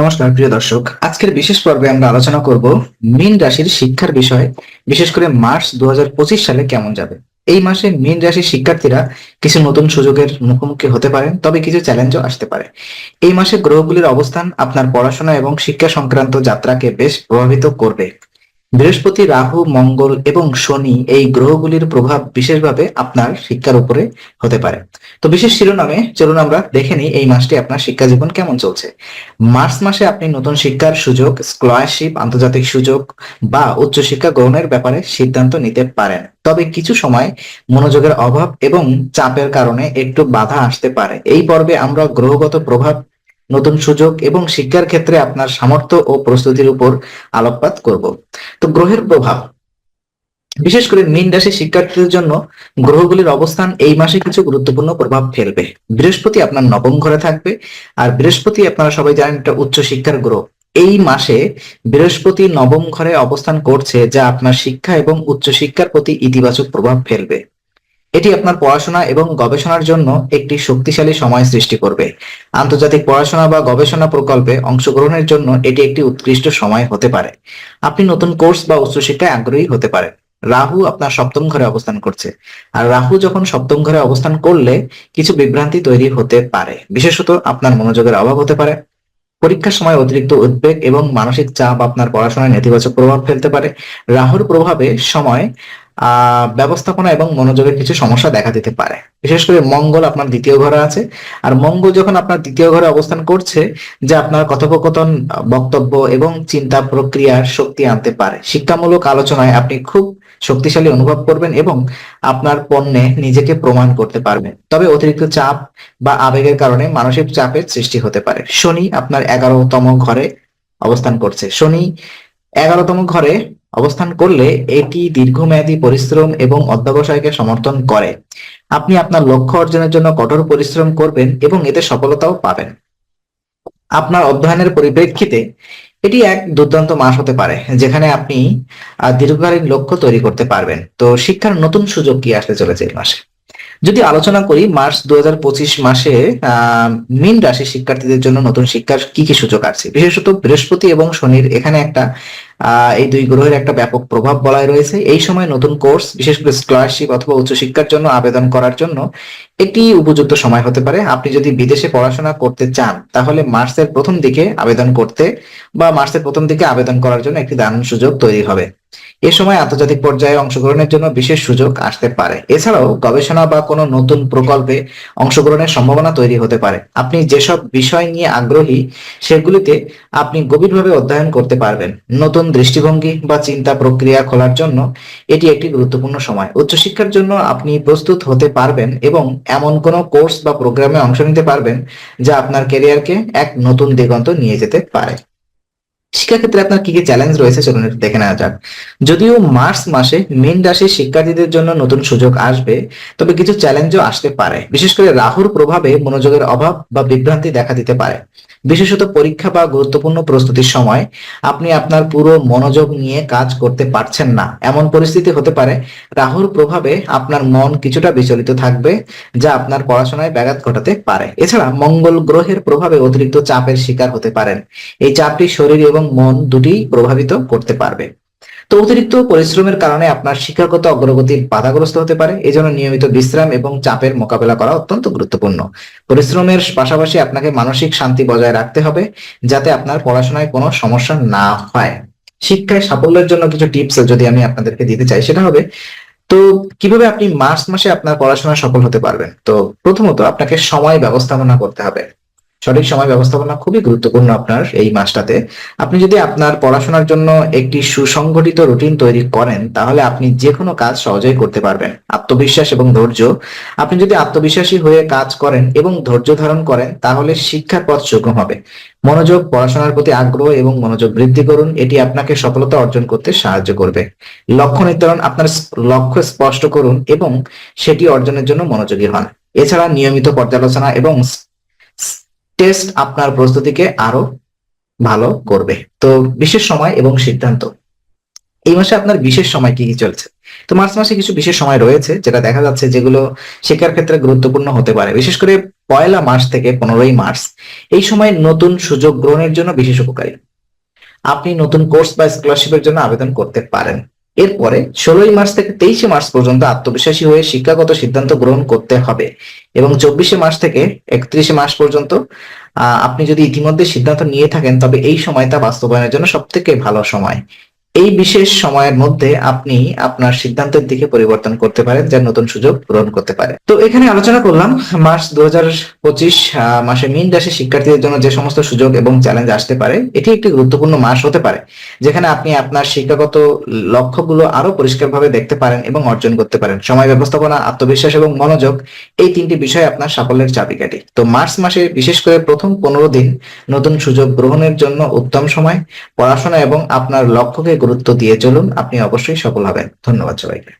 নমস্কার, প্রিয় দর্শক। আজকের বিশেষ পর্বে আমরা আলোচনা করব মীন রাশির শিক্ষার বিষয়ে, বিশেষ করে মার্চ দু হাজার পঁচিশ সালে কেমন যাবে। এই মাসে মিন রাশির শিক্ষার্থীরা কিছু নতুন সুযোগের মুখোমুখি হতে পারেন, তবে কিছু চ্যালেঞ্জও আসতে পারে। এই মাসে গ্রহগুলির অবস্থান, আপনার পড়াশোনা এবং শিক্ষা সংক্রান্ত যাত্রাকে বেশ প্রভাবিত করবে। বৃহস্পতি, রাহু, মঙ্গল এবং শনি এই গ্রহগুলির প্রভাব বিশেষভাবে আপনার শিক্ষার উপরে হতে পারে। তো বিশেষ শিরোনামে চলুন আমরা দেখে নিই এই মাসটি আপনার শিক্ষা জীবন কেমন চলছে। মার্চ মাসে আপনি নতুন শিক্ষার সুযোগ, স্কলারশিপ, আন্তর্জাতিক সুযোগ বা উচ্চশিক্ষা গ্রহণের ব্যাপারে সিদ্ধান্ত নিতে পারেন। তবে কিছু সময় মনোযোগের অভাব এবং চাপের কারণে একটু বাধা আসতে পারে। এই পর্বে আমরা গ্রহগত প্রভাব নতুন সুযোগ এবং শিক্ষার ক্ষেত্রে আপনার সামর্থ্য ও প্রস্তুতির উপর আলোকপাত করব। তো গ্রহের প্রভাব। বিশেষ করে মীন রাশির শিক্ষার্থীদের জন্য গ্রহগুলির অবস্থান এই মাসে কিছু গুরুত্বপূর্ণ প্রভাব ফেলবে। বৃহস্পতি আপনার নবম ঘরে থাকবে আর বৃহস্পতি আপনারা সবাই জানেন একটা উচ্চ শিক্ষার গ্রহ। এই মাসে বৃহস্পতি নবম ঘরে অবস্থান করছে যা আপনার শিক্ষা এবং উচ্চশিক্ষার প্রতি ইতিবাচক প্রভাব ফেলবে। এটি আপনার পড়াশোনা এবং গবেষণার জন্য একটি শক্তিশালী সময় সৃষ্টি করবে। আন্তর্জাতিক পড়াশোনা বা গবেষণা প্রকল্পে অংশগ্রহণের জন্য এটি একটি উৎকৃষ্ট সময় হতে পারে। আপনি নতুন কোর্স বা উচ্চশিক্ষায় আগ্রহী হতে পারেন। রাহু আপনার সপ্তম ঘরে অবস্থান করছে। আর রাহু যখন সপ্তম ঘরে অবস্থান করলে কিছু বিভ্রান্তি তৈরি হতে পারে। বিশেষত আপনার মনোযোগের অভাব হতে পারে। পরীক্ষার সময় অতিরিক্ত উদ্বেগ এবং মানসিক চাপ আপনার পড়াশোনায় নেতিবাচক প্রভাব ফেলতে পারে। রাহুর প্রভাবে সময় ব্যবস্থাপনা এবং মনোযোগের কিছু সমস্যা দেখা দিতে পারে। বিশেষ করে মঙ্গল আপনার দ্বিতীয় ঘরে আছে। আর মঙ্গল যখন আপনার দ্বিতীয় ঘরে অবস্থান করছে, যে আপনার কথোপকথন, বক্তব্য এবং চিন্তা প্রক্রিয়ার শক্তি আনতে পারে। শিক্ষামূলক আলোচনায় আপনি খুব শক্তিশালী অনুভব করবেন এবং আপনার পণ্যে নিজেকে প্রমাণ করতে পারবেন। তবে অতিরিক্ত চাপ বা আবেগের কারণে মানসিক চাপের সৃষ্টি হতে পারে। শনি আপনার এগারোতম ঘরে অবস্থান করছে। শনি এগারোতম ঘরে অবস্থান করলে এটি দীর্ঘমেয়াদী পরিশ্রম এবং অধ্যবসায়কে সমর্থন করে। আপনি আপনার লক্ষ্য অর্জনের জন্য কঠোর পরিশ্রম করবেন এবং এতে সফলতাও পাবেন। আপনার অধ্যয়নের পরিপ্রেক্ষিতে এটি এক দুর্দান্ত মাস হতে পারে, যেখানে আপনি দীর্ঘকালীন লক্ষ্য তৈরি করতে পারবেন। তো শিক্ষার নতুন সুযোগ কি আসতে চলেছে এই মাসে? যদি আলোচনা করি, মার্চ দুই হাজার পঁচিশ মাসে মীন রাশির শিক্ষার্থীদের জন্য নতুন শিক্ষার কি কি সুযোগ আছে বিশেষত বৃহস্পতি এবং শনির এখানে একটা এই দুই গ্রহের একটা ব্যাপক প্রভাব বলাই রয়েছে। এই সময় নতুন কোর্স, বিশেষ করে স্কলারশিপ অথবা উচ্চশিক্ষার জন্য আবেদন করার জন্য একটি উপযুক্ত সময় হতে পারে। আপনি যদি বিদেশে পড়াশোনা করতে চান, তাহলে মার্চের প্রথম দিকে আবেদন করতে বা মার্চের প্রথম দিকে আবেদন করার জন্য একটি দারুণ সুযোগ তৈরি হবে। এ সময় আন্তর্জাতিক পর্যায়ে অংশগ্রহণের জন্য বিশেষ সুযোগ আসতে পারে। এছাড়াও গবেষণা বা কোনো নতুন প্রকল্পে অংশগ্রহণের সম্ভাবনা তৈরি হতে পারে। আপনি যেসব বিষয় নিয়ে আগ্রহী, সেগুলিতে আপনি গভীরভাবে অধ্যয়ন করতে পারবেন। নতুন দৃষ্টিভঙ্গি বা চিন্তা প্রক্রিয়া খোলার জন্য এটি একটি গুরুত্বপূর্ণ সময়। উচ্চশিক্ষার জন্য আপনি প্রস্তুত হতে পারবেন এবং এমন কোনো কোর্স বা প্রোগ্রামে অংশ নিতে পারবেন যা আপনার ক্যারিয়ারকে এক নতুন দিগন্ত নিয়ে যেতে পারে। শিক্ষাক্ষেত্রে আপনার কি কি চ্যালেঞ্জ রয়েছে চলুন একটু দেখে নেওয়া যাক। যদিও মার্চ মাসে মীন রাশির শিক্ষার্থীদের জন্য নতুন সুযোগ আসবে, তবে কিছু চ্যালেঞ্জও আসতে পারে। বিশেষ করে রাহুর প্রভাবে মনোযোগের অভাব বা বিভ্রান্তি দেখা দিতে পারে। বিশেষত পরীক্ষা বা গুরুত্বপূর্ণ প্রস্তুতির সময় আপনি আপনার পুরো মনোযোগ নিয়ে কাজ করতে পারছেন না। এমন পরিস্থিতি হতে পারে, রাহুর প্রভাবে আপনার মন কিছুটা বিচলিত থাকবে, যা আপনার পড়াশোনায় ব্যাঘাত ঘটাতে পারে। এছাড়া মঙ্গল গ্রহের প্রভাবে অতিরিক্ত চাপের শিকার হতে পারেন। এই চাপটি শরীর এবং মন দুটি প্রভাবিত করতে পারবে। তো অতিরিক্ত পরিশ্রমের কারণে আপনার শিক্ষাগত অগ্রগতির বাধাগ্রস্ত হতে পারে। এজন্য নিয়মিত বিশ্রাম এবং চাপের মোকাবেলা করা অত্যন্ত গুরুত্বপূর্ণ। পরিশ্রমের পাশাপাশি আপনাকে মানসিক শান্তি বজায় রাখতে হবে, যাতে আপনার পড়াশোনায় কোনো সমস্যা না হয়। শিক্ষায় সাফল্যের জন্য কিছু টিপস যদি আমি আপনাদেরকে দিতে চাই, সেটা হবে, তো কীভাবে আপনি মার্চ মাসে আপনার পড়াশোনা সফল হতে পারবেন? তো প্রথমত আপনাকে সময় ব্যবস্থাপনা করতে হবে। সঠিক সময় ব্যবস্থাপনা খুবই গুরুত্বপূর্ণ আপনার এই মাসটাতে। আপনি যদি আপনার পড়াশোনার জন্য একটি সুসংগঠিত রুটিন তৈরি করেন, তাহলে আপনি যে কোনো কাজ সহজেই করতে পারবেন। আত্মবিশ্বাস এবং ধৈর্য। আপনি যদি আত্মবিশ্বাসী হয়ে কাজ করেন এবং ধৈর্য ধারণ করেন, তাহলে শিক্ষার পথ সুগম হবে। মনোযোগ, পড়াশোনার প্রতি আগ্রহ এবং মনোযোগ বৃদ্ধি করুন। এটি আপনাকে সফলতা অর্জন করতে সাহায্য করবে। লক্ষ্য নির্ধারণ, আপনার লক্ষ্য স্পষ্ট করুন এবং সেটি অর্জনের জন্য মনোযোগী হন। এছাড়া নিয়মিত পর্যালোচনা এবং টেস্ট আপনার প্রস্তুতিকে আরও ভালো করবে। তো বিশেষ সময় এবং সিদ্ধান্ত। এই মাসে আপনার বিশেষ সময় কি কি চলছে? তো মার্চ মাসে কিছু বিশেষ সময় রয়েছে, যেটা দেখা যাচ্ছে যেগুলো শিক্ষার ক্ষেত্রে গুরুত্বপূর্ণ হতে পারে। বিশেষ করে পয়লা মার্চ থেকে পনেরোই মার্চ, এই সময় নতুন সুযোগ গ্রহণের জন্য বিশেষ উপকারী। আপনি নতুন কোর্স বা স্কলারশিপের জন্য আবেদন করতে পারেন। এরপরে ষোলোই মার্চ থেকে তেইশে মার্চ পর্যন্ত আত্মবিশ্বাসী হয়ে শিক্ষাগত সিদ্ধান্ত গ্রহণ করতে হবে। এবং চব্বিশে মার্চ থেকে একত্রিশে মার্চ পর্যন্ত আপনি যদি ইতিমধ্যে সিদ্ধান্ত নিয়ে থাকেন, তবে এই সময়টা বাস্তবায়নের জন্য সব থেকে ভালো সময়। এই বিশেষ সময়ের মধ্যে আপনি আপনার সিদ্ধান্তের দিকে পরিবর্তন করতে পারেন, যা নতুন সুযোগ গ্রহণ করতে পারে। তো এখানে আলোচনা করলাম, মার্চ দু হাজার পঁচিশ মাসে মিন রাশি শিক্ষার্থীদের জন্য যে সমস্ত সুযোগ এবং চ্যালেঞ্জ আসতে পারে, এটি একটি গুরুত্বপূর্ণ মাস হতে পারে, যেখানে আপনি আপনার শিক্ষাগত লক্ষ্যগুলো আরও পরিষ্কারভাবে দেখতে পারেন এবং অর্জন করতে পারেন। সময় ব্যবস্থাপনা, আত্মবিশ্বাস এবং মনোযোগ, এই তিনটি বিষয় আপনার সাফল্যের চাবিকাঠি। তো মার্চ মাসে বিশেষ করে প্রথম পনেরো দিন নতুন সুযোগ গ্রহণের জন্য উত্তম সময়, পড়াশোনা এবং আপনার লক্ষ্যকে গুরুত্ব দিয়ে চলুন। আপনি অবশ্যই সফল হবেন। ধন্যবাদ সবাইকে।